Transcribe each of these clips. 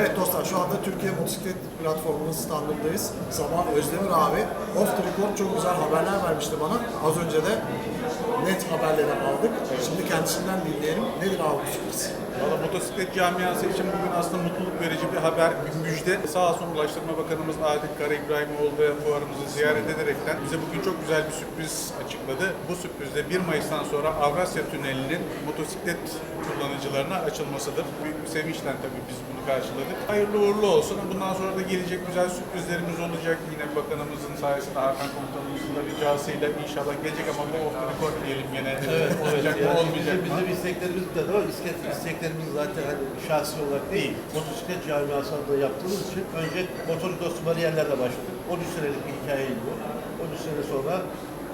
Evet dostlar şu anda Türkiye Motosiklet Platformu'nun standındayız. Sabah Özdemir abi off the record çok güzel haberler vermişti bana. Az önce de net haberleri aldık. Şimdi kendisinden dinleyelim. Nedir sürpriz? Valla motosiklet camiası için bugün aslında mutluluk verici bir haber, bir müjde. Sağ olsun Ulaştırma Bakanımız Adil Kara İbrahimoğlu ve fuarımızı ziyaret ederekten bize bugün çok güzel bir sürpriz açıkladı. Bu sürprizde 1 Mayıs'tan sonra Avrasya Tüneli'nin motosiklet kullanıcılarına açılmasıdır. Büyük bir sevinçle tabii biz bunu karşıladık. Hayırlı uğurlu olsun. Bundan sonra da gelecek güzel sürprizlerimiz olacak. Yine bakanımızın sayesinde Hakan Komutanımızın da ricasıyla inşallah gelecek ama bu off record diyelim yine. olacak mı Yani olmayacak bizim, mı? bizim isteklerimiz de var. İstek, isteklerimiz zaten hani şahsi olarak değil. Motosiklet camiası adına yaptığımız için önce motor dostu bariyerlerle başladık. 13 senelik bir hikayeydi bu. 13 sene sonra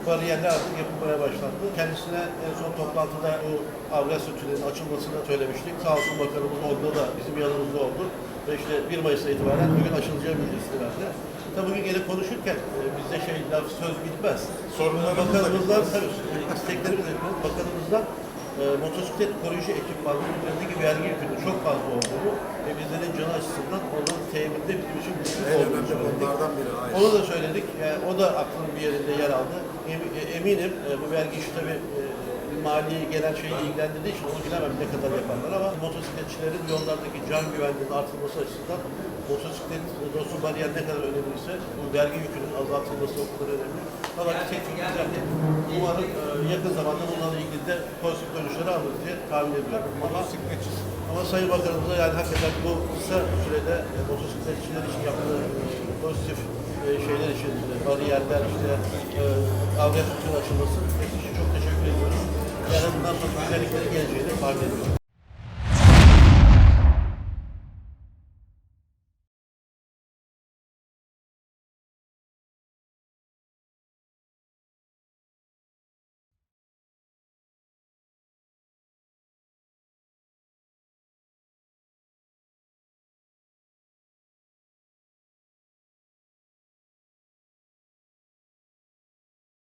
bariyerler artık yapılmaya başlandı. Kendisine en son toplantıda bu Avrasya Tüneli'nin açılmasını söylemiştik. Sağ olsun bakanımız oldu da bizim yanımızda oldu. Ve işte 1 Mayıs'ta itibaren bugün açılacağı bilgisini verdi. Tabii bugün gelip konuşurken e, bizde şey laf söz bitmez. Sorunlarımız da Bakanımızdan tabii isteklerimiz yapıyoruz. Bakanımızdan e, motosiklet koruyucu ekipmanının üzerindeki vergi yükünün çok fazla olduğunu canı açısından onun teminde En önemli söyledik. konulardan biri. Aynen. Onu da söyledik. Yani o da aklın bir yerinde yer aldı. E, Eminim e, bu vergi işi tabii e, mali gelen şeyi ilgilendirdiği için onu bilemem ne kadar yaparlar ama motosikletçilerin yollardaki can güvenliğinin artırılması açısından motosiklet dostu bariyer ne kadar önemliyse bu vergi yükünün azaltılması o kadar önemli. Valla bir teklif güzeldi. Umarım e, yakın zamanda bunlarla ilgili de pozitif dönüşleri alır diye tahmin ediyorum. Ama, ama Sayın Bakanımıza yani hakikaten bu kısa sürede e, motosikletçiler için yaptığı e, pozitif e, şeyler için, e, bariyerler, işte e, avret açılması hepsi için çok teşekkür ediyorum. Yani bundan sonra güzellikleri geleceğini tahmin ediyorum.